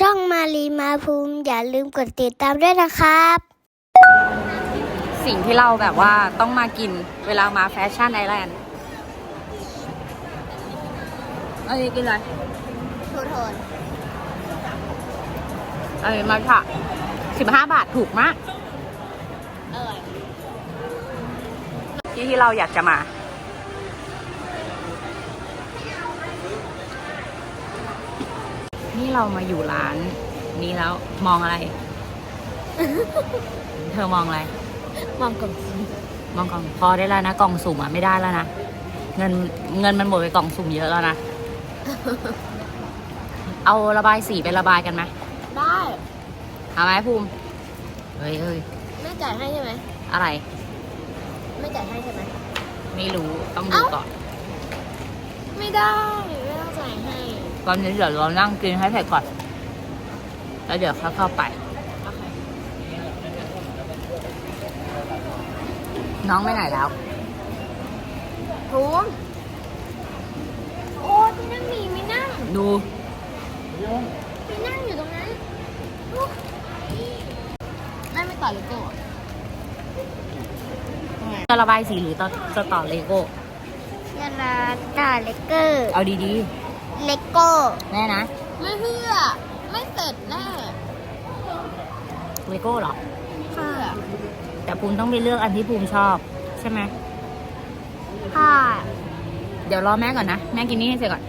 ช่องมารีมาภูมิ อย่าลืมกดติดตามด้วยนะครับ สิ่งที่เราแบบว่าต้องมากินเวลามาแฟชั่นไอแลนด์เอ้ยกินอะไรโทษโทษเอ้ยมาค่ะสิบห้าบาทถูกมาก อร่อย ที่ที่เราอยากจะมา นี่เรามาอยู่ร้านนี้แล้วมองอะไร เธอมองอะไร มองก่อนมองกล่องพอได้แล้วนะกล่องสุ่มอะไม่ได้แล้วนะ เงินเงินมันหมดไปกล่องสุ่มเยอะแล้วนะ เอาระบายสีไประบายกันไหมได้ เอาไหมภูมิ เฮ้ยเฮ้ยไม่จ่ายให้ใช่ไหม อะไร ไม่จ่ายให้ใช่ไหมไม่รู้ต้องดูเอ้าก่อน ไม่ได้ อนนี้เดี๋ยวเรานั่งกินให้เสร็จก่อน แล้วเดี๋ยวค่อยเข้าไปโอเคน้องไปไหนแล้วภูมิโอ้ที่นั่งหมีไม่นั่ง ดูไม่นั่งอยู่ตรงนั้นโอ้แม่ไม่ต่อเลยโก้จะระบายสีหรือจะจะต่อเลโก้ยาลาต่อเลเกอร์เอาดี เลโก้ๆแน่นะ ไม่เพื่อ ไม่เสร็จแน่เลโก้เหรอ เพื่อแต่ภูมิต้องไปเลือกอันที่ภูมิชอบ ใช่ไหม ค่ะเดี๋ยวรอแม่ก่อนนะ แม่กินนี่ให้เสร็จก่อน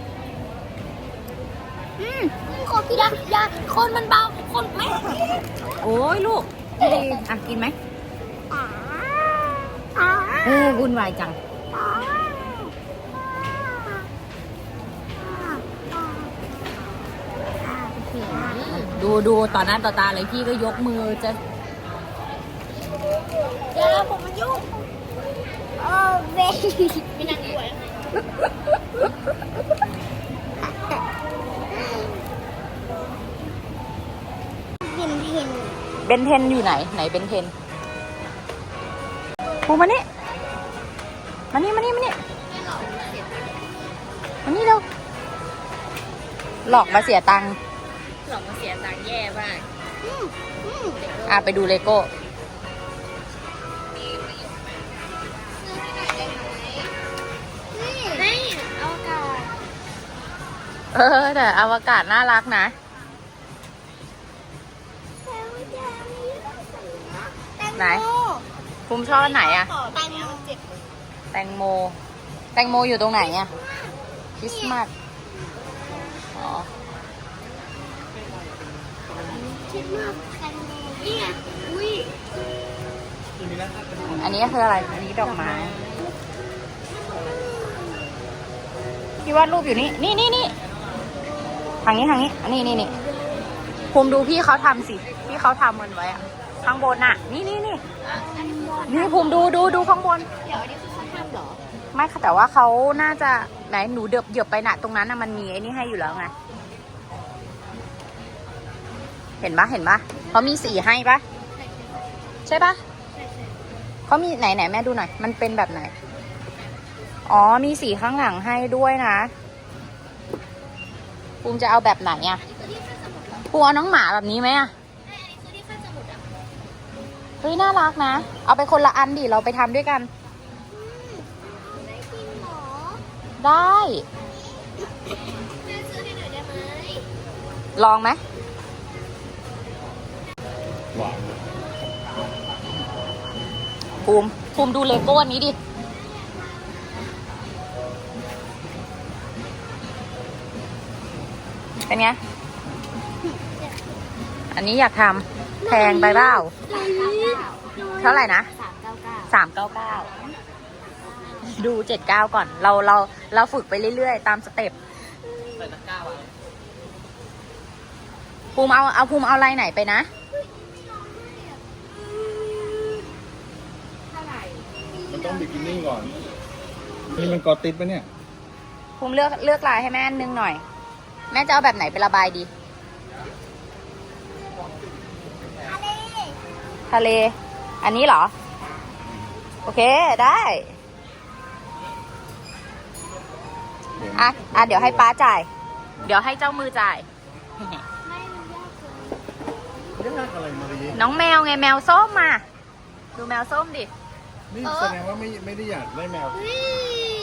อืมขอพี่ดายาคนมันเบา คนไม่โอ้ยลูกดีอะกินไหม อ่าอ่าเออวุ่นวายจัง อ่า ดูดูต่อหน้าต่อตาเลยพี่ก็ยกมือจะเดี๋ยวผมมันยุ่งโอ้เบไม่นั่งด้วยพินพินเบนเทนอยู่ไหน ไหนเบนเทนภูมานี่มานี่มานี่มานี่มานี่เร็วหลอกมาเสียตังค์ อะไปดูเลโก้นี่เอากาศเออแต่อวกาศน่ารักนะ ไหนภูมิชอบอันไหนอะแตงโมเจ็บแตงโม แตงโมอยู่ตรงไหนอะคริสต์มาส อันนี้คืออะไร อันนี้ดอกไม้ พี่วาดรูปอยู่นี่ นี่นี่นี่ทางนี้ทางนี้อันนี้นี่นี่ภูมิดูพี่เขาทำสิพี่เขาทำมันไว้อะข้างบนน่ะ นี่นี่นี่อันนี้บอลนี่ภูมิดูดูดูข้างบน เดี๋ยวอันนี้คือเขาทำเหรอ ไม่ค่ะแต่ว่าเขาน่าจะไหนหนูเดือบเหยียบไปน่ะ ตรงนั้นน่ะมันมีไอ้นี่ให้อยู่แล้วไง เห็นปะเห็นปะเขามีสีให้ปะใช่ปะ เขามีไหนไหนแม่ดูหน่อย มันเป็นแบบไหน อ๋อ มีสีข้างหลังให้ด้วยนะภูมิจะเอาแบบไหนอะภูมิเอาน้องหมาแบบนี้ไหมอะอันนี้คือที่ข้าสมุดอะเฮ้ยน่ารักนะ เอาไปคนละอันดิ เราไปทำด้วยกัน ได้จริงเหรอได้แม่ซื้อให้หน่อยได้ไหม ลองไหม ภูมิภูมิดูเลโก้อันนี้ดิ เป็นไง อันนี้อยากทำแพงไปเปล่า เท่าไหร่นะสามเก้าเก้าดูเจ็ดเก้าก่อน เราเราเราฝึกไปเรื่อยๆ ตามสเต็ปภูมิเอาเอาภูมิเอาลายไหนไปนะ มัน ต้องบิกินี่ก่อน นี่มันกอติดปะเนี่ย ภูมิเลือกเลือกลายให้แม่อันนึงหน่อย แม่จะเอาแบบไหนไประบายดีทะเล อันนี้เหรอ โอเคได้อะอะเดี๋ยวให้ป้าจ่าย เดี๋ยวให้เจ้ามือจ่ายไม่มันยากยากอะไรมารีน้องแมวไงแมวส้มมา ดูแมวส้มดิ นี่แสดงว่าไม่ไม่ได้อยากได้แมว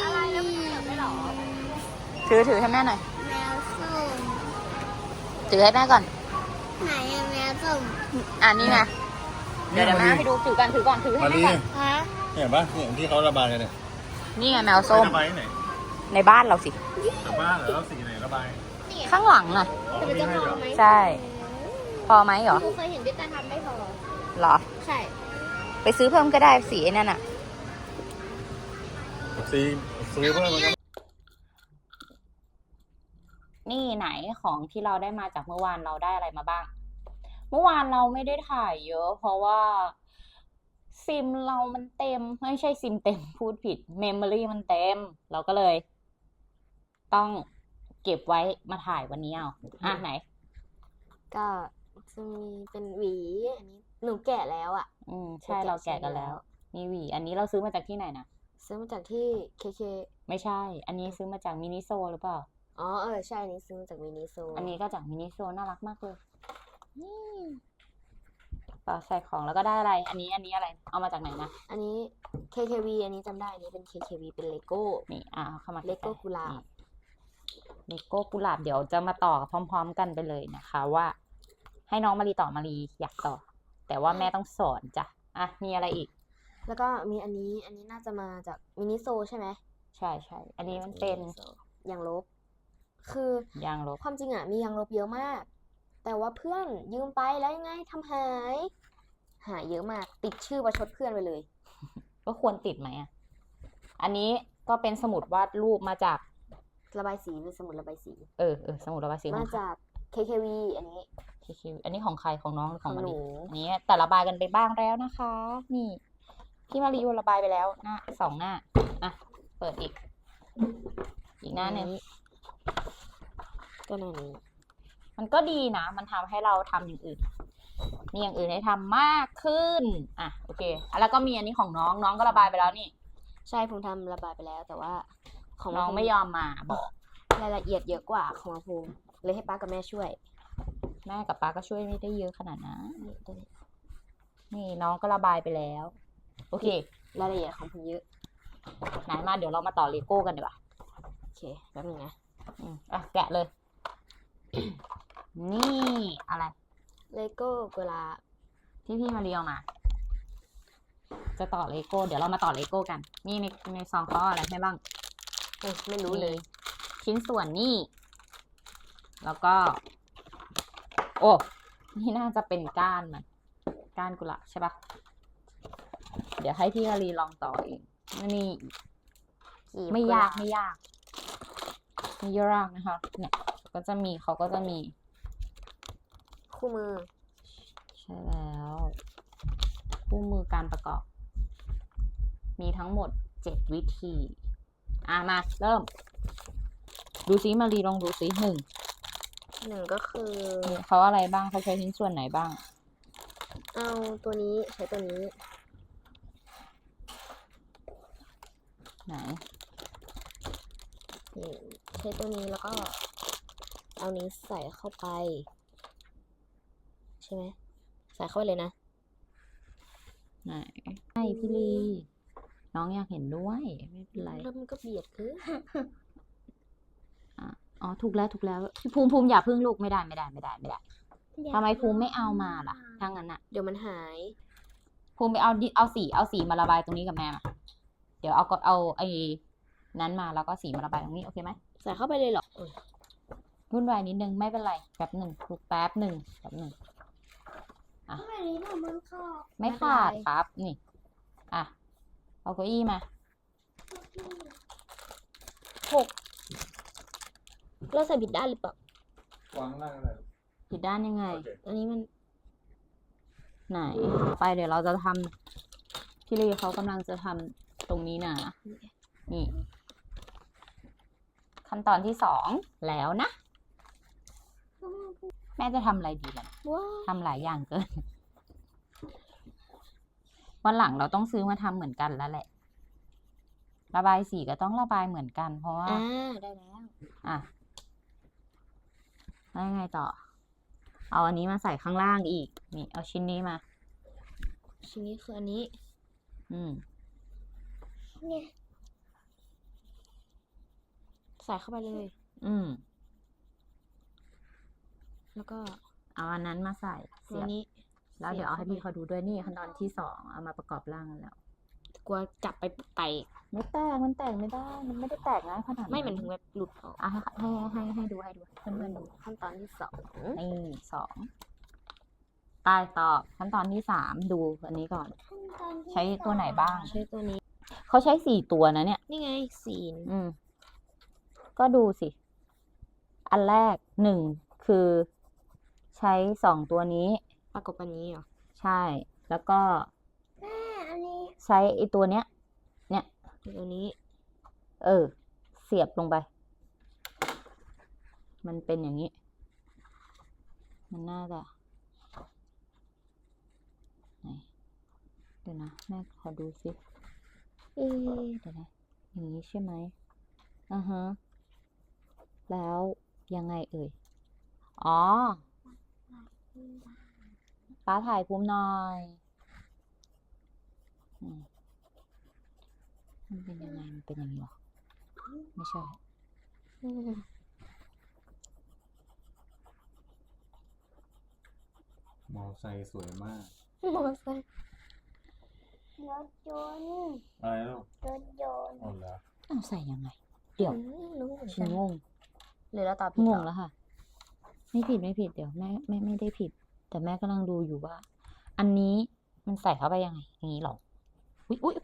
อะไรยังไม่ได้หรอ ถือถือให้แม่หน่อย แมวส้มถือให้แม่ก่อน ไหนอะแมวส้มอ่านี่ไงเดี๋ยวเดี๋ยวมาแม่รีให้ดูถือก่อนถือก่อนถือให้มาแม่รีก่อนฮะเห็นปะเนี่ยที่เขาระบายกันเนี่ยนี่ไงแมวส้มระบายที่ไหนในบ้านเราสิแถวบ้านเหรอแล้วสีไหนระบายข้างหลังน่ะ อ๋อแต่มันมีจะให้พเหรออไหมใช่ พอไหมเหรอหนูเคยเห็นพี่ตาทำไม่พอเหรอ ใช่ ไปซื้อเพิ่มก็ได้สีไอ้นั่นอะสีซื้อเพิ่มมันก็นี่ไหนของที่เราได้มาจากเมื่อวานเราได้อะไรมาบ้าง เมื่อวานเราไม่ได้ถ่ายเยอะ เพราะว่าซิมเรามันเต็ม ไม่ใช่ซิมเต็มพูดผิดเมมโมรี่มันเต็ม เราก็เลย ต้องเก็บไว้มาถ่ายวันนี้เอาอะไหน ก็จะมีเป็นหวี อันนี้หนูแกะแล้วอะ อืมใช่เราเราแกะแกะกันใช้แล้แล้ววมีหวี อันนี้เราซื้อมาจากที่ไหนนะซื้อมาจากที่เคเคไม่ใช่ อันนี้ซื้อมาจากมินิโซหรือเปล่าอ๋อเออใช่อันนี้ซื้อมาจากมินิโซอันนี้ก็จากมินิโซน่ารักมากเลยนี่เปล่าใส่ของแล้วก็ได้อะไร อันนี้อันนี้อะไร เอามาจากไหนนะอันนี้ KKV อันนี้จำได้อันนี้เป็น KKV เป็นเลโก้นี่อ่าเอาเข้ามาเลโก้ใๆกุหลาบนี่เลโก้กุหลาบเดี๋ยวจะมาต่อพร้อม ๆ กันไปเลยนะคะ ว่า ให้น้องมารีต่อมารีอยากต่อ แต่ว่าแม่ต้องสอนจ้ะอะมีอะไรอีก แล้วก็มีอันนี้อันนี้น่าจะมาจากมินิโซใช่ไหมใช่ใช่อันนี้มันเป็นยางลบ คือยางลบความจริงอะมียางลบเยอะมาก แต่ว่าเพื่อนยืมไปแล้วยังไงทำหาย หายเยอะมาก ติดชื่อประชดเพื่อนไปเลย ก็ควรติดไหมอะอันนี้ก็เป็นสมุดวาดรูปมาจากระบายสีเป็นสมุดระบายสี เออเออสมุดระบายสีขมาองใครจาก KKV อันนี้ คิวๆอันนี้ของใครของน้องหรือของของมาหนูรีอันนี้แต่ระบายกันไปบ้างแล้วนะคะ นี่พี่มารีระบายไปแล้วหน้าสองหน้าอะเปิดอีก อีกหน้าหนึ่งก็หน้านี้มันก็ดีนะ มันทำให้เราทำอย่างอื่น มีอย่างอื่นให้ทำมากขึ้น อะ โอเคอะแล้วก็มีอันนี้ของน้อง น้องก็ระบายไปแล้วนี่ ใช่ผมทำระบายไปแล้ว แต่ว่า ของน้องภูไม่ยอมมาบอกรายละเอียดเยอะกว่าของมาภูมิเลยให้ป้ากับแม่ช่วย แม่กับป้าก็ช่วยไม่ได้เยอะขนาดนั้นนี่ตัวนี้นี่น้องก็ระบายไปแล้ว โอเครายละเอียดของผมเยอะไหนมาเดี๋ยวเรามาต่อเลโก้กันดีกว่าโอเคแป๊บนึงนะอืมอะแกะเลย นี่อะไรเลโก้กุหลาบที่พี่มาเรียวมา จะต่อเลโก้เดี๋ยวเรามาต่อเลโก้กัน นี่ในในซองเขาเอาอะไรให้บ้างเอ้ยไม่รู้เลยมีชิ้นส่วนนี่ แล้วก็ โอ้ นี่น่าจะเป็นก้านมัน ก้านกุหลาบใช่ปะเดี๋ยวให้พี่มารีลองต่อเองนี่กีบไม่กุหลยาบกไม่ยากไม่ยากนะคะ เนี่ย ก็จะมีเขาก็จะมี คู่มือ ใช่แล้ว คู่มือการประกอบ มีทั้งหมดเจ็ดวิธี อะมา เริ่ม ดูซิมารีลองดูซิหนึ่ง หนึ่งก็คือนี่เขาอะไรบ้างเขาใช้ชิ้นส่วนไหนบ้าง เอาตัวนี้ใช้ตัวนี้ ไหนนี่ใช้ตัวนี้แล้วก็ เอานี้ใส่เข้าไป ใช่ไหมใส่เข้าไปเลยนะ ไหนใช่พี่ลีน้องอยากเห็นด้วย ไม่เป็นไร แล้วมันก็เบียดคือ อ๋อ ถูกแล้วถูกแล้วพี่ภูมิภูมิอย่าพึ่งลูกไม่ได้ไม่ได้ไม่ได้ไม่ได้ทำไมภูมิไม่เอามาล่ะถ้างั้นอะเดี๋ยวมันหาย ภูมิไปเอาดิเอาสีเอาสีมาระบายตรงนี้กับแม่มาเดี๋ยวเอาก็เอาไอ้นั้นมาแล้วก็สีมาระบายตรงนี้โอเคไหมใส่เข้าไปเลยเหรอเออวุ่นวายนิดนึงไม่เป็นไรแป๊บหนึ่งลูกแป๊บหนึ่งแป๊บหนึ่งไม่นี้มันเข้าไม่ขาดครับนี่ อะเอาเก้าอี้มาหก เราใส่ผิดด้านหรือเปล่าวางล่างอะไรผิดด้านยังไงโอเคอันนี้มัน ไหน ไปเดี๋ยวเราจะทำพี่ลีเขากำลังจะทำตรงนี้นะ นี่ ขั้นตอนที่สองแล้วนะ แม่จะทำอะไรดีล่ะว้าทำหลายอย่างเกิน วันหลังเราต้องซื้อมาทำเหมือนกันแล้วแหละ ระบายสีก็ต้องระบายเหมือนกัน เพราะว่า อ่าได้แล้ว อะ แล้วยังไงต่อ เอาอันนี้มาใส่ข้างล่างอีก นี่ เอาชิ้นนี้มา ชิ้นนี้คืออันนี้ อืม เนี่ยใส่เข้าไปเลย อืม แล้วก็เอาอันนั้นมาใส่เสีตัวยบ นี้ แล้วเดี๋ยวเอาให้เสียบพี่เข้าไปเขาดูด้วยนี่ขั้นตอนที่สองเอามาประกอบร่างกันแล้ว กลัวจับไปไตไม่แตกมันแตกไม่ได้ มันไม่ได้แตกง่ายขนาดไม่เหมือนถึงแบบหลุดออกอะให้ให้ให้ให้ดูให้ดูเพื่อนๆดูขั้นตอนที่สองนี่สองตายต่อขั้นตอนที่สามดูอันนี้ก่อน ใช้ตัวไหนบ้าง ใช้ตัวนี้ เขาใช้สี่ตัวนะเนี่ย นี่ไงสีนอืม ก็ดูสิ อันแรกหนึ่งคือใช้สองตัวนี้ ประกบอันนี้เหรอ ใช่ แล้วก็แม่อันนี้ ใช้ไอตัวเนี้ย เนี่ยตัวนี้ เออ เสียบลงไป มันเป็นอย่างนี้ มันน่าจะไหนเดี๋ยวนะแม่ขอดูสิเอ๊ะเดี๋ยวนะอย่างนี้ใช่ไหมอ่าฮะแล้วยังไงเอ่ย อ๋อป้าถ่ายภูมิหน่อย อืมมันเป็นยังไงมันเป็นอย่างนี้เหรอ ไม่ใช่อืมมอไซค์สวยมากมอไซค์รถยนต์อะไรลูกรถยนต์อ๋อเหรอเอาใส่ยังไง เดี๋ยวอืมรู้เหมือนฉักันนงงหรือเราตอบผิดงเหงรอแล้วค่ะ ไม่ผิดไม่ผิดเดี๋ยวแม่แม่ไม่ได้ผิด แต่แม่กำลังดูอยู่ว่า อันนี้มันใส่เข้าไปยังไงอย่างนี้เหรอ อุ้ยอุ้ย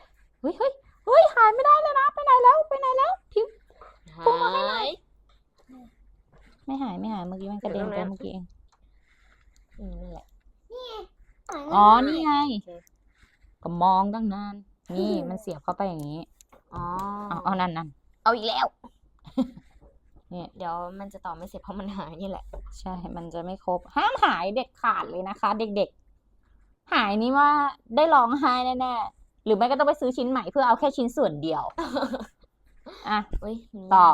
เฮ้ยเฮ้ยเฮ้ยหายไม่ได้เลยนะ ไปไหนแล้วไปไหนแล้วพิมพ์ปูมาให้หน่อยไม่หายไม่หายเมื่อกี้มันกระเด็นไปเมื่อกี้เองอืมนั่นแหละ อ๋อนี่ไงก็มองตั้งนาน นี่มันเสียบเข้าไปอย่างนี้อ๋อเอาเอานั่นนั่น เอาอีกแล้วนี่เดี๋ยวมันจะต่อไม่เสร็จเพราะมันหายนี่แหละ ใช่ มันจะไม่ครบ ห้ามหายเด็ดขาดเลยนะคะ เด็กๆ หายนี่ว่าได้ร้องไห้แน่ๆ หรือไม่ก็ต้องไปซื้อชิ้นใหม่เพื่อเอาแค่ชิ้นส่วนเดียว อะเฮ้ยมันต่อ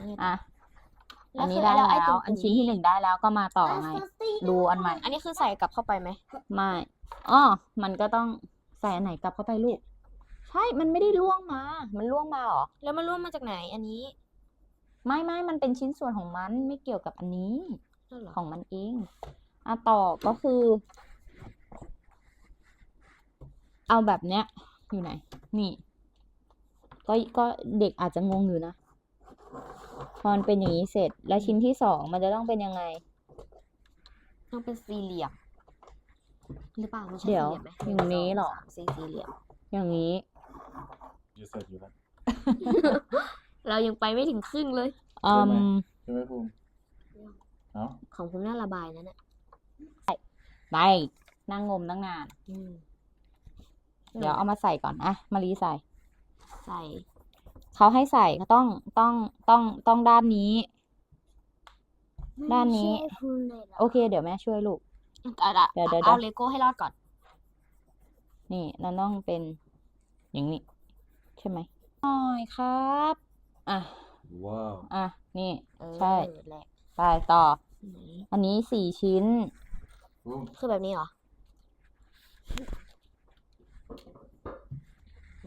นี่อะแล้อัวนนี้คือได้ไอ้แล้ตรวงอันชิ้นที่หนึ่งได้แล้วก็มาต่อไง ดูอันใหม่ อันนี้คือใส่กลับเข้าไปไหม ไม่อ๋อมันก็ต้องใส่อันไหนกลับเข้าไปลูก ใช่ มันไม่ได้ล่วงมา มันล่วงมาเหรอ แล้วมันร่วมมาจากไหน อันนี้ ไม่ไม่มันเป็นชิ้นส่วนของมันไม่เกี่ยวกับอันนี้นั่นเหรอของมันเอง อะต่อก็คือ เอาแบบเนี้ย อยู่ไหน นี่ ก็ก็เด็กอาจจะงงอยู่นะ พอมันเป็นอย่างนี้เสร็จ แล้วชิ้นที่สองมันจะต้องเป็นยังไง ต้องเป็นสี่เหลี่ยมหรือเปล่าไม่ใช่เดี๋สี่ยวเหลี่ยมไหมอย่างนี้เหรอสงสามสี่สี่เหลี่ยม อย่างนี้จะเสร็จอยู่แล้ว เรายังไปไม่ถึงครึ่งเลย อืมใช่ไหมภูมิเอ้าของผมน่าระบายนั่นแหละไปนั่งงมตั้งนาน อืม เดี๋ยวเอามาใส่ก่อนอะมารีใส่ ใส่เขาให้ใส่ก็ต้องต้องต้องต้องด้านนี้ ด้านนี้ไม่ใช่คุณเลยเหรอโอเค เดี๋ยวแม่ช่วยลูกเอาละเดี๋ยวเดี๋ยวเอาเลโก้ให้รอดก่อน นี่เราต้องเป็น อย่างนี้ ใช่ไหมหน่อยครับ อะว้าวอะนี่เออใช่แหละไปต่อไหนอันนี้สี่ชิ้นภูมิคือแบบนี้เหรอ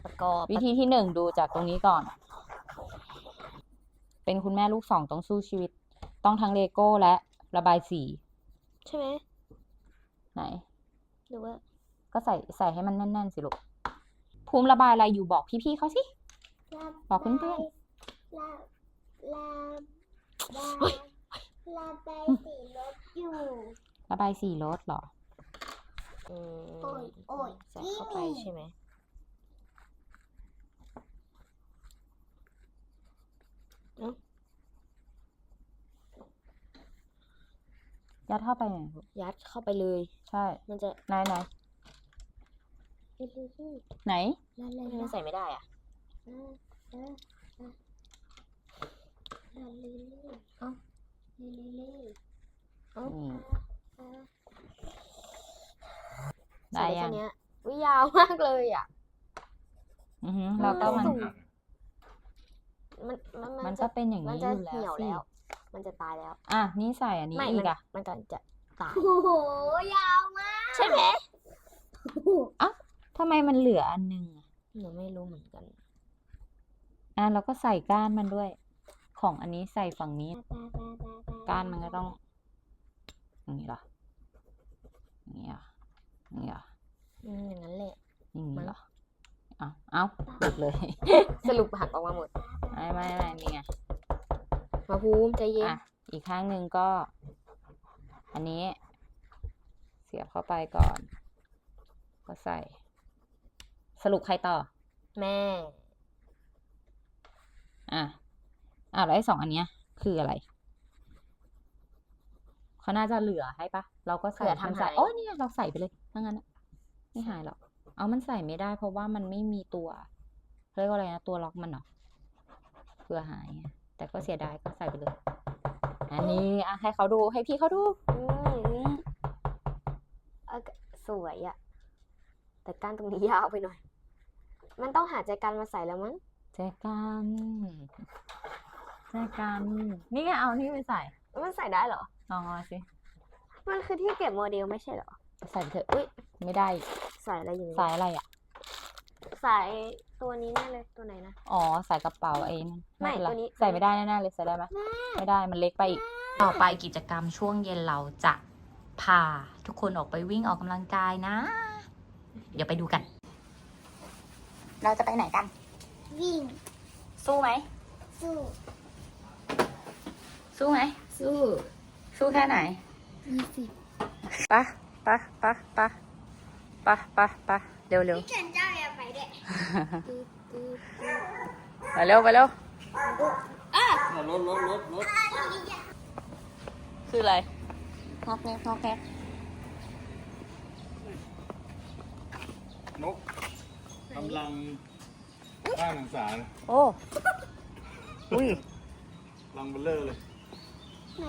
ประกอบวิธีที่หนึ่งดูจากตรงนี้ก่อน เป็นคุณแม่ลูกสองต้องสู้ชีวิต ต้องทั้งเลโก้และระบายสี ใช่ไหมไหน หรือว่า ก็ใส่ใส่ให้มันแน่น ๆ สิลูก ภูมิระบายอะไรอยู่บอกพี่ ๆเขาสิ บอกเพื่อนลาลาลาลาไปสีรถอยู่ ระบายสีรถเหรออืมโอ้ยโอ้ยใส่เข้าไปนี่ใช่ไหมเอ้า ยัดเข้าไปไหนลูกยัดเข้าไปเลย ใช่ มันจะไหนไหนลิลลี่ไหนลาลาทำไมมันใส่ไม่ได้อะลาลาลาลิลลี่เอ้าลิลลี่เอ้านี่อ่าได้ใส่ยัแค่งเนี้ยวิยาวมากเลยอะ อือหือแล้วก็มัน มันมันมันจะก็เป็นอย่างมันนี้จะอยู่แล้วเหี่ยวสิแล้ว มันจะตายแล้วอะนี่ใส่อันนี้ไม่อีมันกอะมันก็จะตายโอ้โห ยาวมากใช่ไหมทำไมมันเหลืออันหนึงอะหนูไม่รู้เหมือนกัน อะเราก็ใส่ก้านมันด้วย ของอันนี้ใส่ฝั่งนี้ ก้านมันก็ต้องอย่างนี้เหรออย่างนี้เหรออย่างนี้เหรออืมอย่างนั้นแหละ อย่างนี้มั้งเหรอเอาเอาหลุดเลย สรุปหักออกมาหมด ไม่ไม่ไม่นี่ไงมาภูมิใจเย็น อะ อีกข้างหนึ่งก็ อันนี้ เสียบเข้าไปก่อน ก็ใส่ สรุปใครต่อ แม่ อะอะแล้วไอ้สองอันเนี้ย คืออะไร เขาน่าจะเหลือให้ปะเราก็ใส่เผื่อทำมันใส่หาย โอ้ยเนี่ยเราใส่ไปเลยถ้างั้นอะไม่หายหรอก เอามันใส่ไม่ได้ เพราะว่ามันไม่มีตัวเขาเรียกว่าอะไรนะตัวล็อกมันเหรอเผื่อหายไงแต่ก็เสียดายก็ใส่ไปเลย อันนี้อะให้เขาดูให้พี่เขาดูอืมเออสวยอะแต่ก้านตรงนี้ยาวไปหน่อย มันต้องหาใจกันมาใส่แล้วมั้งแจกันแจกันนี่ไงเอานี่ไปใส่มันใส่ได้เหรอ ลองเอาสิมันคือที่เก็บโมเดลไม่ใช่เหรอ ใส่ไปเถอะอุ้ยไม่ได้ ใส่อะไรอยู่ในใส่นี้อะไรอะ ใส่ตัวนี้แน่เลยตัวไหนนะ อ๋อใส่กระเป๋าไอ้นั่นไม่เป็นรตัวนี้ ใส่ไม่ได้แน่ๆเลยใส่ได้ไหมไม่ได้มันเล็กไปอีก ต่อไปกิจกรรมช่วงเย็นเราจะพาทุกคนออกไปวิ่งออกกำลังกายนะ เดี๋ยวไปดูกัน เราจะไปไหนกัน วิ่งสู้ไหม สู้สู้ไหม สู้สู้แค่ไหน ยี่สิบปะปะปะปะปะปะปะเร็วเร็วพี่เฉินเจ้าอย่า ไปด้วยไปเร็วไปเร็วรถรถรถรถคืออะไรงอกแงกงอกแงกนกกำลังบ้านหนังสารโอ้อุ้ยลังเบลเลอร์เลยไหน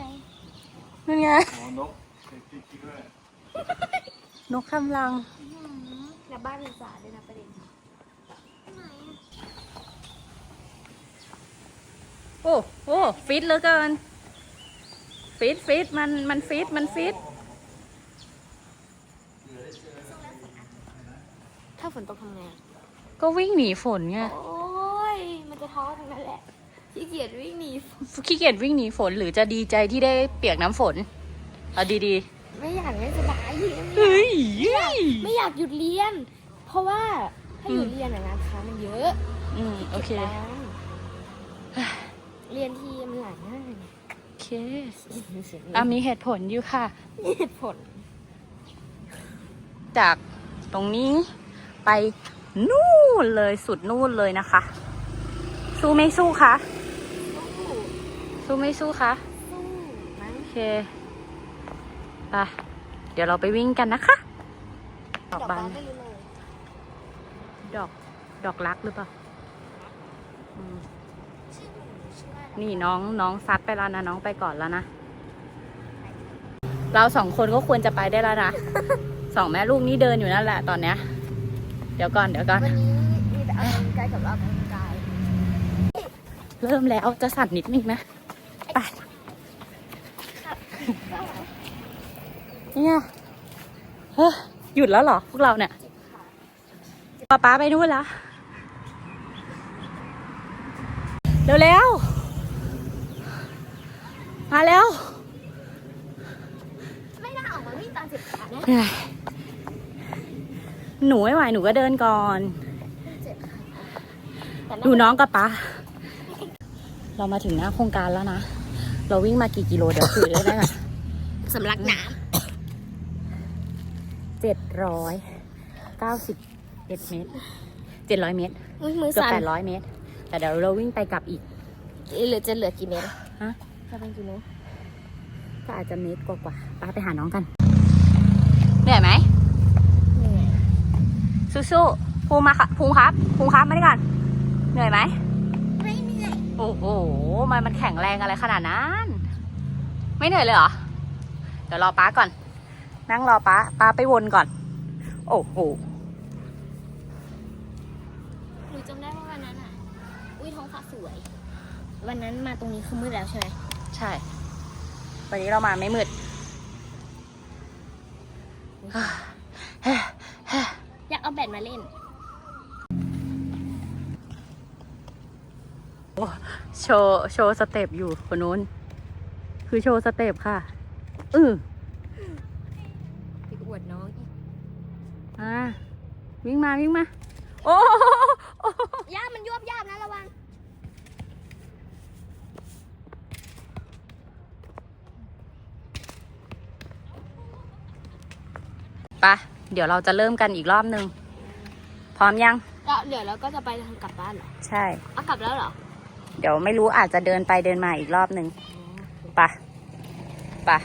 นั่นไงอ๋อนกติ๊กติ๊กด้วยนกคำลังและบ้านเป็นสาด้วยนะประเด็น โอ้โอ้ฟิตเหลือเกิน ฟิตฟิตมันมันฟิตมันฟิตถ้าฝนตกทำไงก็วิ่งหนีฝนไงโอ้ย มันจะท้อทั้งนั้นแหละขี้เกียจวิ่งหนีขี้เกียจวิ่งหนีฝนหรือจะดีใจที่ได้เปียกน้ำฝนเอาดีไม่อยากไม่สบายๆเฮ้ย ไม่อยากหยุดเรียน เพราะว่าถ้าหยุดเรียนอะงานค้างมันเยอะอืมโอเค ก็บตังค์ เรียนทีมันหลายหน้าไงโอเคเสียงอะมีเหตุผลอยู่ค่ะ มีเหตุผล จากตรงนี้ไปนู่นเลยสุดนู่นเลยนะคะ สู้ไม่สู้คะ สู้ไม่สู้คะ สู้มั้งโอเคไปเดี๋ยวเราไปวิ่งกันนะคะ ดอกบานไม่รู้เลยดอก ดอกรักหรือเปล่า นี่น้องน้องซัดไปแล้วนะน้องไปก่อนแล้วนะ เราสองคนก็ควรจะไปได้แล้วนะสองแม่ลูกนี่เดินอยู่นั่นแหละตอนเนี้ย เดี๋ยวก่อนเดี๋ยวก่อนวันนี้มีแต่ออกกำลังกายกับออกกำลังกายเริ่มแล้วจะสั่นนิดนึงนะไปเนี่ยเฮ้ยหยุดแล้วเหรอพวกเราเนี่ยป้าป้าไปนู่นแล้วเร็วๆ มาแล้วไม่น่าออกมาวิ่งตอนสิบขานะเหนื่อยหนูไม่ไหวหนูก็เดินก่อนเจ็บขาแต่ไม่ดูน้องกับป้าเรามาถึงหน้าโครงการแล้วนะ เราวิ่งมากี่กิโลเดี๋ยวคุยได้ไหมสำลักน้เจ็ดร้อยเก้าสิบเอ็ดเมตรเจ็ดร้อยเมตรำอุ๊ยมือเกือบสั่นแปดร้อยเมตร แต่เดี๋ยวเราวิ่งไปกลับอีกเหลือจะเหลือกี่เมตรฮะ จะเป็นกี่เมตรก็อาจจะเมตรกว่าๆป้าไปหาน้องกันเหนื่อยไหมเหนื่อยสู้ๆภูมิมาค่ะภูมิครับภูมิครับมาด้วยกัน เหนื่อยไหมไม่เหนื่อยโอ้โหมันมันแข็งแรงอะไรขนาดนั้น ไม่เหนื่อยเลยเหรอเดี๋ยวรอป้าก่อน นั่งรอป้าป้าไปวนก่อน โอ้โหหนูจำได้ว่าวันนั้นอะอุ้ยท้องฟ้าสวย วันนั้นมาตรงนี้คือมืดแล้วใช่ไหม ใช่ วันนี้เรามาไม่มืด อยากเอาแบตมาเล่น โชว์โชว์สเต็ปอยู่คนนู้น คือโชว์สเต็ปค่ะ อือไปอวดน้องอีกอ่าวิ่งมาวิ่งมา โอ้ย่ามันยวบยาบนะระวัง ปะเดี๋ยวเราจะเริ่มกันอีกรอบหนึ่งพร้อมยังแล้วเดี๋ยวเราก็จะไปทางกลับบ้านเหรอใช่ เอากลับแล้วเหรอเดี๋ยวไม่รู้อาจจะเดินไปเดินมาอีกรอบหนึ่งปะปะ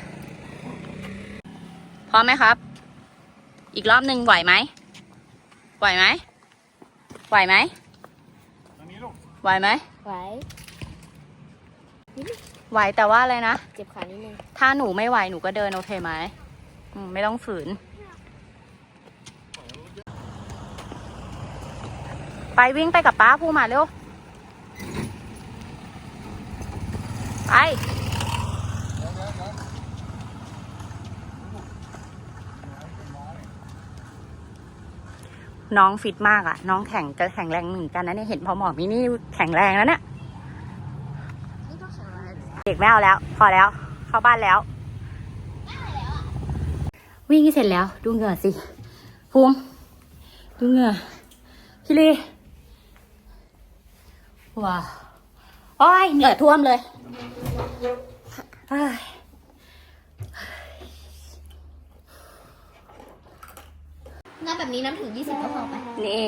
พร้อมไหมครับ อีกรอบหนึ่งไหวไหมไหวไหมไหวไหมอันนี้ลูกไหวไหมไว้ไหวแต่ว่าอะไรนะ เจ็บขานิดนึง ถ้าหนูไม่ไหวหนูก็เดินโอเคไหมอืมไม่ต้องฝืน ไปวิ่งไปกับป้าพูมาเร็ว ไป น้องฟิตมากอะน้องแข็งจะแข็งแรงเหมือนกันนะเนี่ยเห็นพอหมอมินี่แข็งแรงแล้วเนี่ยนี่ก็แข็งแรงเด็กไม่เอาแล้ว พอแล้ว เข้าบ้านแล้ว วิ่งเสร็จแล้ว ดูเหงื่อสิภูมิดูเหงื่อพี่ลี ว้าวโอ้ยเหงื่อท่วมเลยเอ้ยน้ำแบบนี้น้ำถึง 20ก็พอไป นี่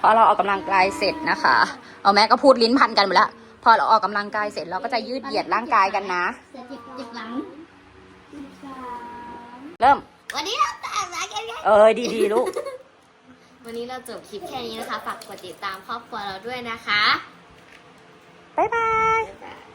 พอเราออกกำลังกายเสร็จนะคะ เอาแม่ก็พูดลิ้นพันกันหมดแล้ว พอเราออกกำลังกายเสร็จเราก็จะยืดเหยียดร่างกายกันนะ เจ็บเจ็บหลัง เริ่ม วันนี้เราแต่งงานกันไงเออดีๆลูก วันนี้เราจบคลิปแค่นี้นะคะ ฝากกดติดตามครอบครัวเราด้วยนะคะ 拜拜。